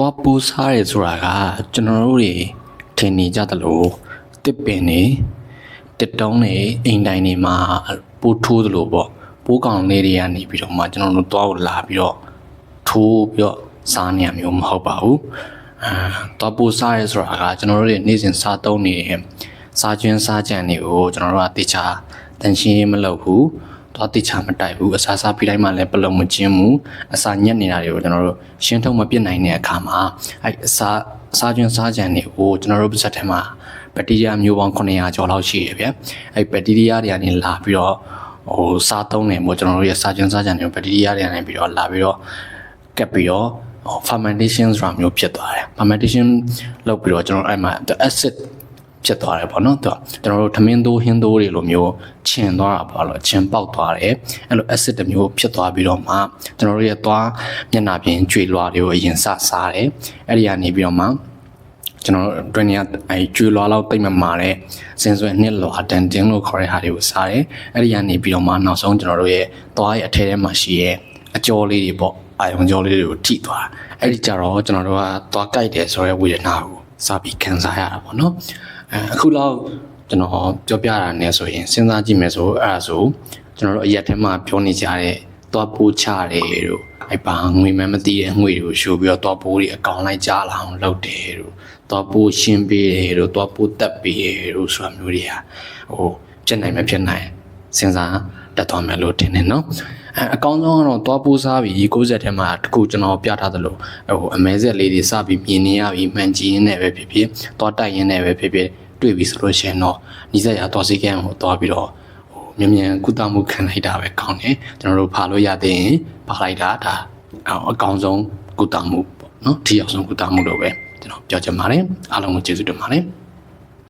သွားပူစားရဲဆိုတာကကျွန်တော်တို့တွေထင်နေကြသလိုတစ်ပင်နေတစ်တုံးနေအိမ်တိုင်းနေမှာပိုးထိုးသလိုပေါ့ပိုးကောင်လေးတွေကနေပြီးတော့မှကျွန်တော်တို့သွားကိုလာပြီးတော့ထိုးပြီးတော့စားနေရမျိုးမဟုတ်ပါဘူးအာသွားပူစားရဲဆိုတာကကျွန်တော်တို့တွေနေ့စဉ်စားသုံးနေတဲ့စားကျွင်းစားကြံတွေကိုကျွန်တော်တို့ကတေချာတန်ရှင်းမလုပ်ဘူး သွားတိချာမတိုက်ဘူးအစားစားပြီးတိုင်းမှလည်းပလုံမကျင်းဘူးအစာညက်နေတာတွေကိုကျွန်တော်တို့ရှင်းထုတ်မပြစ်နိုင်တဲ့အခါမှာအဲအစာအစာကျွန်းစားကြံတွေကိုကျွန်တော်တို့ပါစက်ထဲမှာဘက်တီးရီးယားမျိုးပေါင်း900ကျော်လောက်ရှိရဗျအဲဘက်တီးရီးယားတွေကနေလာပြီးတော့ဟိုစားသုံးတယ်မို့ကျွန်တော်တို့ရဲ့စာကျွန်းစားကြံတွေဘက်တီးရီးယားတွေကနေပြီးတော့လာပြီးတော့ကပ်ပြီးတော့ဟို fermentation ဆိုတာမျိုးဖြစ်သွားတယ် fermentation လုပ်ပြီးတော့ကျွန်တော်အဲ့မှာ the acid ဖြစ်သွားတယ်ပေါ့နော်သူကကျွန်တော်တို့ထမင်းသိုးဟင်းသိုးတွေလိုမျိုးခြင်သွားတာပေါ့လို့ခြင်ပေါက်သွားတယ်အဲ့လို acid တစ်မျိုးဖြစ်သွားပြီးတော့မှကျွန်တော်တို့ရဲ့သွားမျက်နှာပြင်ကြွေလွှာတွေကိုအရင်စစားတယ်အဲ့ဒီကနေပြီးတော့မှကျွန်တော်တို့တွင်ရအဲကျွေလွှာလောက်တိတ်မမာတဲ့စင်ဆွဲနှစ်လွှာတန်တင်းလို့ခေါ်တဲ့ဟာတွေကိုစားတယ်အဲ့ဒီကနေပြီးတော့မှနောက်ဆုံးကျွန်တော်တို့ရဲ့သွားရဲ့အထဲထဲမှာရှိရဲ့အကျော်လေးတွေပေါ့အာယုံကျော်လေးတွေကိုထိသွားတာအဲ့ဒီကြတော့ကျွန်တော်တို့ကသွားကြိုက်တယ်ဆိုရဲဝေဒနာကိုစပြီးခံစားရတာပေါ့နော် အဲအခုလောက်ကျွန်တော်ပြောပြတာနဲ့ဆိုရင်စဉ်းစားကြည့်မယ်ဆိုအဲ့ဒါဆိုကျွန်တော်တို့အရက်ထဲမှာပြောနေကြတဲ့သွားပိုးချတယ်တို့အဲ့ပါငွေမမသိတဲ့ငွေတွေကိုရှိုးပြီးတော့သွားပိုးတွေအကောင်လိုက်ကြလာအောင်လုပ်တယ်တို့သွားပိုးရှင်းပေးတယ်တို့သွားပိုးတက်ပေးတယ်တို့ဆိုတာမျိုးတွေဟာဟိုဖြစ်နိုင်မဖြစ်နိုင်စဉ်းစားတတ်သွားမယ်လို့ထင်တယ်နော် အဲအကောင်းဆုံးကတော့သွားပိုးစားပြီး60ထဲမှာတခုကျွန်တော်ပြထားသလိုဟိုအမဲဆက်လေးတွေစပြီးမြင်နေရပြီးမှန်ကြည့်ရင်းနဲ့ပဲဖြစ်ဖြစ်သွားတိုက်ရင်းနဲ့ပဲဖြစ်ဖြစ်တွေ့ပြီဆိုလို့ရှိရင်တော့နီးစပ်ရာသွားစီကံကိုသွားပြီးတော့ဟိုမြန်မြန်ကုသမှုခံလိုက်တာပဲကောင်းတယ်ကျွန်တော်တို့ဖာလို့ရသေးရင်ဖာလိုက်တာဒါအကောင်းဆုံးကုသမှုပေါ့နော်ဒီအောင်ဆုံးကုသမှုလို့ပဲကျွန်တော်ပြောချင်ပါတယ်အားလုံးကိုကျေးဇူးတင်ပါတယ်